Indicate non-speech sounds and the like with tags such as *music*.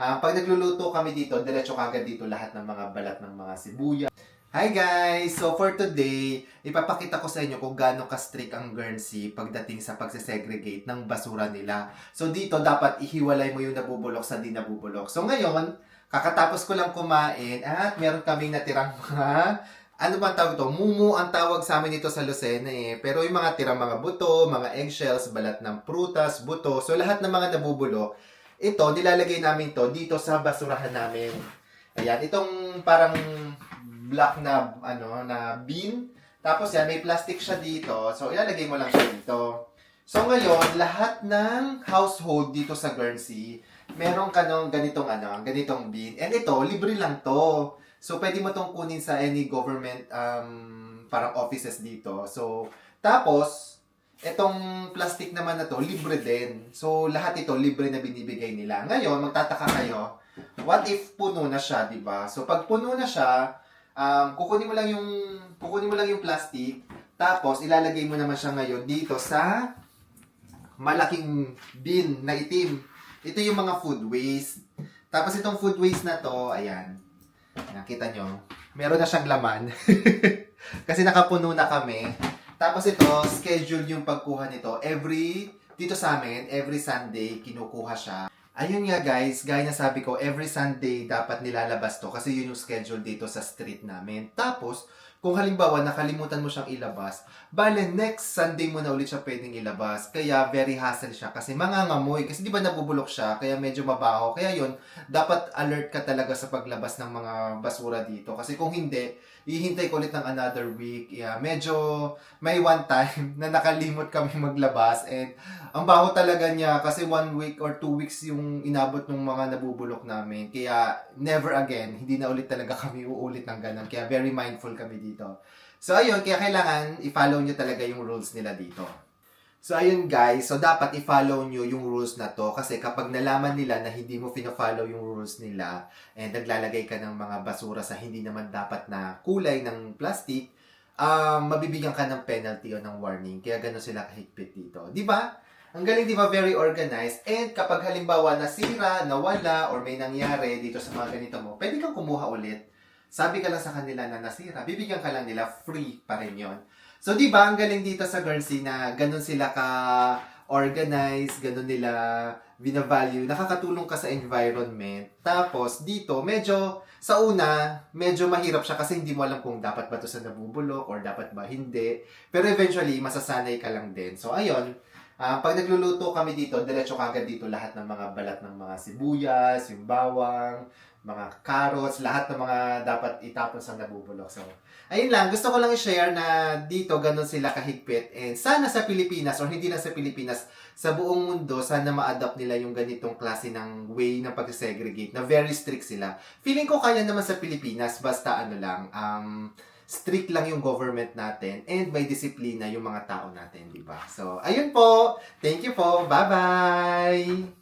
Ah, pag nagluluto kami dito, diretso kagad dito lahat ng mga balat ng mga sibuyas. Hi guys! So for today, ipapakita ko sa inyo kung gaano ka-strict ang Guernsey pagdating sa pagsesegregate ng basura nila. So dito dapat ihiwalay mo yung nabubulok sa di nabubulok. So ngayon, kakatapos ko lang kumain at meron kaming natirang mga ano ba ang tawag ito? Mumu ang tawag sa amin dito sa Lucena eh. Pero yung mga tirang mga buto, mga eggshells, balat ng prutas, buto, so lahat ng mga nabubulok, ito, nilalagay namin to dito sa basurahan namin. Ayan, itong parang black na, ano, na bin. Tapos yan, may plastic siya dito. So, ilalagay mo lang siya dito. So, ngayon, lahat ng household dito sa Guernsey, meron ka nung ganitong, ano, ganitong bin. And ito, libre lang to. So, pwede mo tong kunin sa any government um, parang offices dito. So, tapos, itong plastic naman na to, libre din. So, lahat ito, libre na binibigay nila. Ngayon, magtataka kayo, what if puno na siya, di ba? So, pag puno na siya, um, kukunin mo lang yung, kukunin mo lang yung plastic, tapos, ilalagay mo naman siya ngayon dito sa malaking bin na itim. Ito yung mga food waste. Tapos, itong food waste na to, ayan, Nakita nyo, meron na siyang laman. *laughs* Kasi nakapuno na kami. Tapos ito, schedule yung pagkuha nito. Every, dito sa amin, every Sunday, kinukuha siya. Ayun nga guys, gaya na sabi ko, every Sunday dapat nilalabas to kasi yun yung schedule dito sa street namin. Tapos, kung halimbawa nakalimutan mo siyang ilabas, bale next Sunday mo na ulit siya pwedeng ilabas. Kaya very hassle siya kasi mangangamoy. Kasi di ba nabubulok siya, kaya medyo mabaho. Kaya yun, dapat alert ka talaga sa paglabas ng mga basura dito. Kasi kung hindi, ihintay ko ulit ng another week. Yeah, medyo may one time *laughs* na nakalimot kami maglabas and ang baho talaga niya kasi one week or two weeks yung inabot ng mga nabubulok namin. Kaya never again, hindi na ulit talaga kami uulit ng ganun. Kaya very mindful kami dito. So ayun, kaya kailangan i-follow nyo talaga yung rules nila dito. So ayun guys, so dapat i-follow nyo yung rules na to kasi kapag nalaman nila na hindi mo fina-follow yung rules nila and naglalagay ka ng mga basura sa hindi naman dapat na kulay ng plastic, um, mabibigyan ka ng penalty o ng warning. Kaya gano'n sila kahigpit dito. Di ba? Ang galing, di ba? Very organized. And kapag halimbawa nasira, nawala, or may nangyari dito sa mga ganito mo, pwede kang kumuha ulit. Sabi ka lang sa kanila na nasira, bibigyan ka lang nila free pa rin yun. So, di ba, ang galing dito sa Guernsey na ganun sila ka organized, ganun nila binavalue, nakakatulong ka sa environment. Tapos, dito, medyo, sa una, medyo mahirap siya kasi hindi mo alam kung dapat ba ito sa nabubulok or dapat ba hindi. Pero eventually, masasanay ka lang din. So, ayun, Ah, pag nagluluto kami dito, diretso kagad dito lahat ng mga balat ng mga sibuyas, yung bawang, mga carrots, lahat ng mga dapat itapon sa nabubulok. So, ayun lang, gusto ko lang i-share na dito ganun sila kahigpit. And sana sa Pilipinas, or hindi lang sa Pilipinas, sa buong mundo, sana ma-adapt nila yung ganitong klase ng way ng pag-segregate, na very strict sila. Feeling ko kaya naman sa Pilipinas, basta ano lang, um, strict lang yung government natin and may disiplina yung mga tao natin, di ba? So, ayun po. Thank you po. Bye-bye!